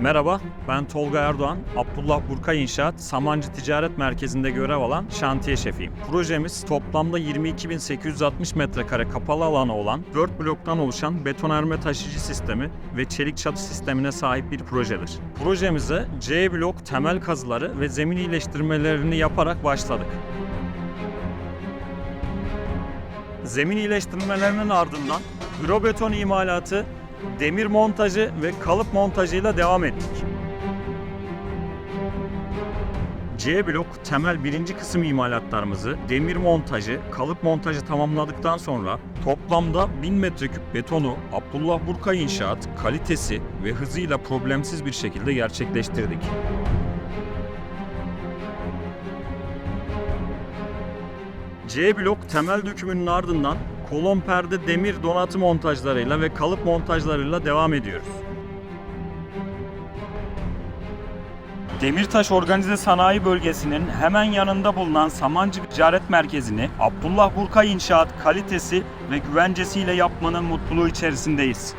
Merhaba, ben Tolga Erdoğan. Abdullah Burkay İnşaat Samancı Ticaret Merkezi'nde görev alan şantiye şefiyim. Projemiz toplamda 22.860 metrekare kapalı alanı olan 4 bloktan oluşan betonarme taşıyıcı sistemi ve çelik çatı sistemine sahip bir projedir. Projemize C blok temel kazıları ve zemin iyileştirmelerini yaparak başladık. Zemin iyileştirmelerinin ardından bürobeton imalatı, demir montajı ve kalıp montajıyla devam ettik. C blok temel birinci kısım imalatlarımızı demir montajı, kalıp montajı tamamladıktan sonra toplamda 1000 metreküp betonu Abdullah Burkay İnşaat kalitesi ve hızıyla problemsiz bir şekilde gerçekleştirdik. C blok temel dökümünün ardından kolon perde demir donatı montajlarıyla ve kalıp montajlarıyla devam ediyoruz. Demirtaş Organize Sanayi Bölgesi'nin hemen yanında bulunan Samancı Ticaret Merkezi'ni Abdullah Burkay İnşaat kalitesi ve güvencesiyle yapmanın mutluluğu içerisindeyiz.